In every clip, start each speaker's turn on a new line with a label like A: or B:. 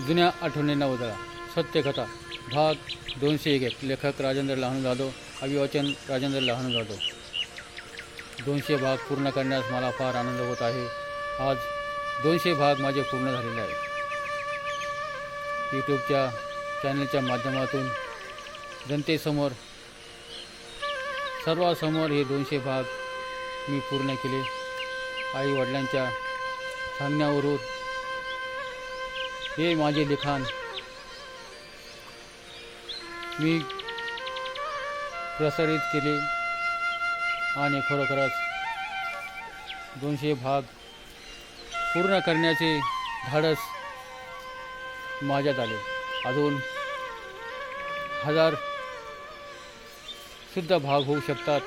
A: जुन्या आठवणींना उजळा. सत्यकथा भाग दोनशे एक एक. लेखक राजेंद्र लहानू जाधव. अभिवाचन राजेंद्र लहानू जाधव. दोनशे भाग पूर्ण करण्यास मला फार आनंद होत आहे. आज दोनशे भाग माझे पूर्ण झालेले आहेत. यूट्यूबच्या चॅनलच्या माध्यमातून जनतेसमोर सर्वासमोर हे दोनशे भाग मी पूर्ण केले. आई वडिलांच्या सांगण्यावरून हे माझे लिखाण. मी प्रसारित केले आणि खरोखरच दोनशे भाग पूर्ण करण्याचे धाडस माझ्यात आले. अजून हजार सुद्धा भाग होऊ शकतात.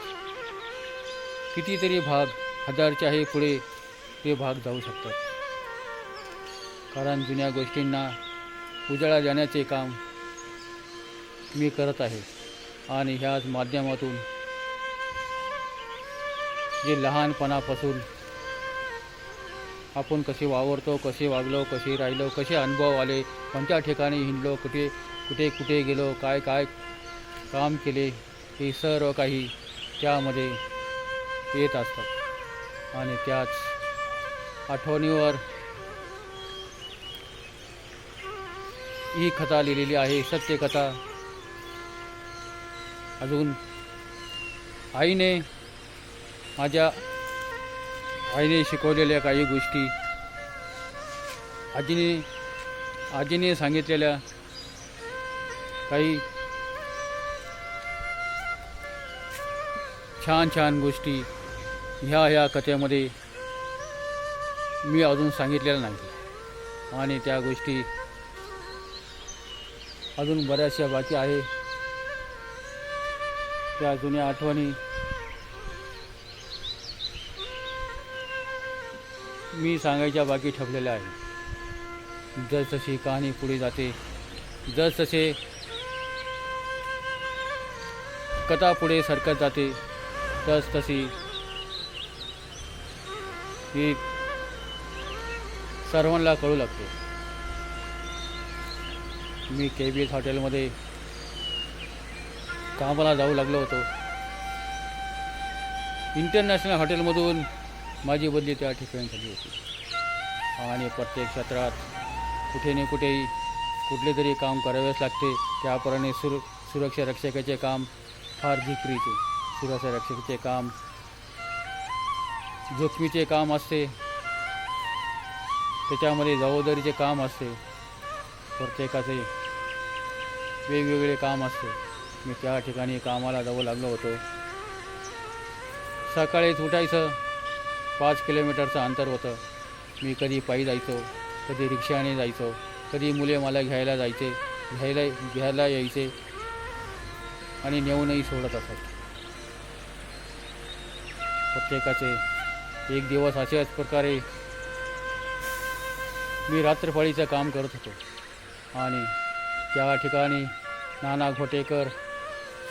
A: कितीतरी भाग हजारच्याही पुढे ते भाग जाऊ शकतात. कारण जुन्या गोष्टींना उजाळा देण्याचे काम मी करत आहे. आणि ह्याच माध्यमातून जे लहानपणापासून आपण कसे वावरतो कसे वागलो कसे राहिलो कसे अनुभव आले कोणत्या ठिकाणी हिंडलो कुठे कुठे कुठे गेलो काय काय काम केले हे सर्व काही त्यामध्ये येत असतात. आणि त्याच आठवणीवर ही कथा लिहिलेली आहे सत्यकथा अजून आईने माझ्या आईने शिकवलेल्या काही गोष्टी. आजीने आजीने सांगितलेल्या काही छान छान गोष्टी ह्या ह्या कथेमध्ये मी अजून सांगितलेल्या नाही आणि त्या गोष्टी अजून बऱ्याचशा बाकी आहे. त्या जुन्या आठवणी मी सांगायच्या बाकी ठेवलेल्या आहे जसजशी कहाणी पुढे जाते जसजसे कथा पुढे सरकत जाते तस तशी ही सर्वांना कळू लागते. मी के बी एस हॉटेलमध्ये कामाला जाऊ लागलो होतो. इंटरनॅशनल हॉटेलमधून माझी बदली त्या ठिकाणी झाली होती. आणि प्रत्येक क्षेत्रात कुठे ना कुठेही कुठले तरी काम करावेच लागते. त्याप्रमाणे सुर सुरक्षा रक्षकाचे काम फार जिकरीचे सुरक्षा रक्षकाचे काम जोखमीचे काम असते. त्याच्यामध्ये जबाबदारीचे काम असते. प्रत्येकाचे वेगवेगळे काम असते. मी त्या ठिकाणी कामाला जाऊ लागलो होतो. सकाळीच उठायचं. पाच किलोमीटरचं अंतर होतं. मी कधी पायी जायचो कधी रिक्षाने जायचो कधी मुले मला घ्यायला जायचे घ्यायला घ्यायला यायचे आणि नेऊनही सोडत असत. प्रत्येकाचे एक दिवस अशाच प्रकारे मी रात्रपाळीचं काम करत होतो. आणि त्या ठिकाणी नाना घोटेकर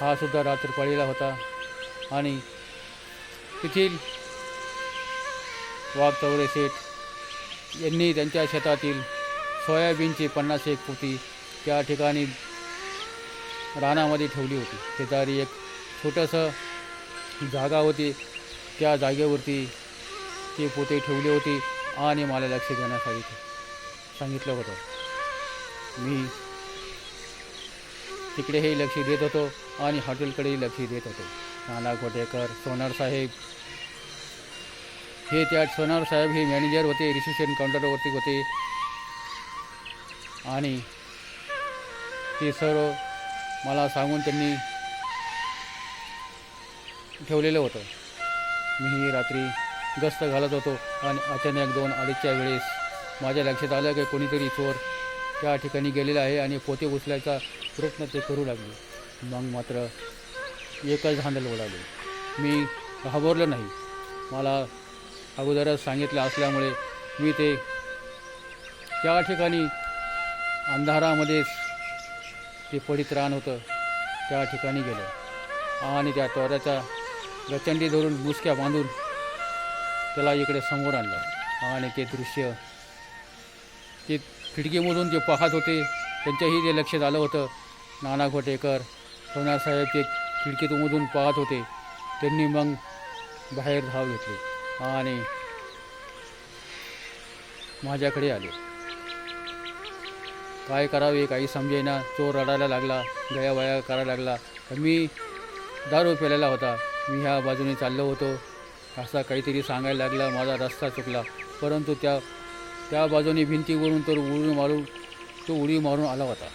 A: हा सुद्धा रात्रपाळीला होता. आणि तेथील वाघ चौरे शेठ यांनी त्यांच्या शेतातील सोयाबीनची पन्नास एक पोती त्या ठिकाणी रानामध्ये ठेवली होती. शेजारी एक छोटंसं जागा होती. त्या जागेवरती ती पोते ठेवली होती आणि मला लक्ष देण्यासाठी सांगितलं होतं. मी तिकडेही लक्ष देत होतो आणि हॉटेलकडेही लक्ष देत होतो. नाना घोटेकर सोनार साहेब. हे त्या सोनार साहेब हे मॅनेजर होते रिसेप्शन काउंटरवरती होते. आणि ते सर्व मला सांगून त्यांनी ठेवलेलं होतं. मी रात्री गस्त घालत होतो आणि अचानक दोन अडीचच्या वेळेस माझ्या लक्षात आलं की कोणीतरी चोर त्या ठिकाणी गेलेला आहे आणि पोते उचलायचा प्रयत्न ते करू लागले. मग मात्र एकच हांडल उडाले. मी घाबरलो नाही. मला अगोदरच सांगितलं असल्यामुळे मी ते त्या ठिकाणी अंधारामध्येच ते पडित रान होतं त्या ठिकाणी गेलं. आणि त्या तोऱ्याचा गचंडी धरून मुसक्या बांधून त्याला इकडे समोर आणलं. आणि ते दृश्य ते खिडकीमधून जे पाहत होते त्यांच्याही ते लक्षात आलं होतं. नाना घोटेकर सोनासाहेब ते खिडकीतमधून पाहत होते त्यांनी मग बाहेर धाव घेतली आणि माझ्याकडे आले. काय करावे काही समजेना चोर रडायला लागला गयावया करायला लागला. तर मी दारू पेलेला होता. मी ह्या बाजूने चाललो होतो. असा काहीतरी सांगायला लागला माझा रस्ता चुकला. परंतु त्या त्या बाजूने भिंतीवरून तर उडी मारून तो उडी मारून आला होता.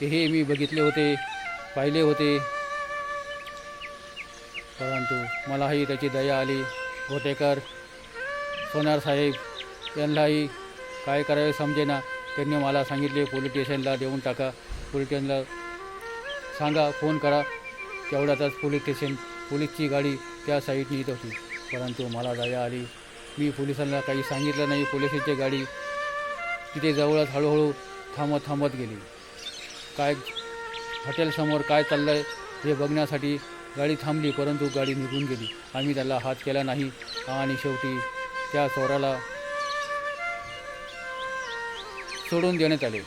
A: हे मी बघितले होते पाहिले होते. परंतु मलाही त्याची दया आली. घोटेकर सोनार साहेब यांनाही काय करावे समजेना. त्यांनी मला सांगितले पोलीस स्टेशनला देऊन टाका. पोलीस स्टेशनला सांगा फोन करा. तेवढ्यातच पोलीस स्टेशन पोलीसची गाडी त्या साईडने येत होती. परंतु मला दया आली. मी पोलिसांना काही सांगितलं नाही. पोलिसांची गाडी तिथे जवळच हळूहळू थांबत थांबत गेली. काय हॉटेलसमोर काय चाललं आहे हे बघण्यासाठी गाडी थांबली परंतु गाडी निघून गेली. आम्ही त्याला हात केला नाही आणि शेवटी त्या चोराला सोडून देण्यात आले.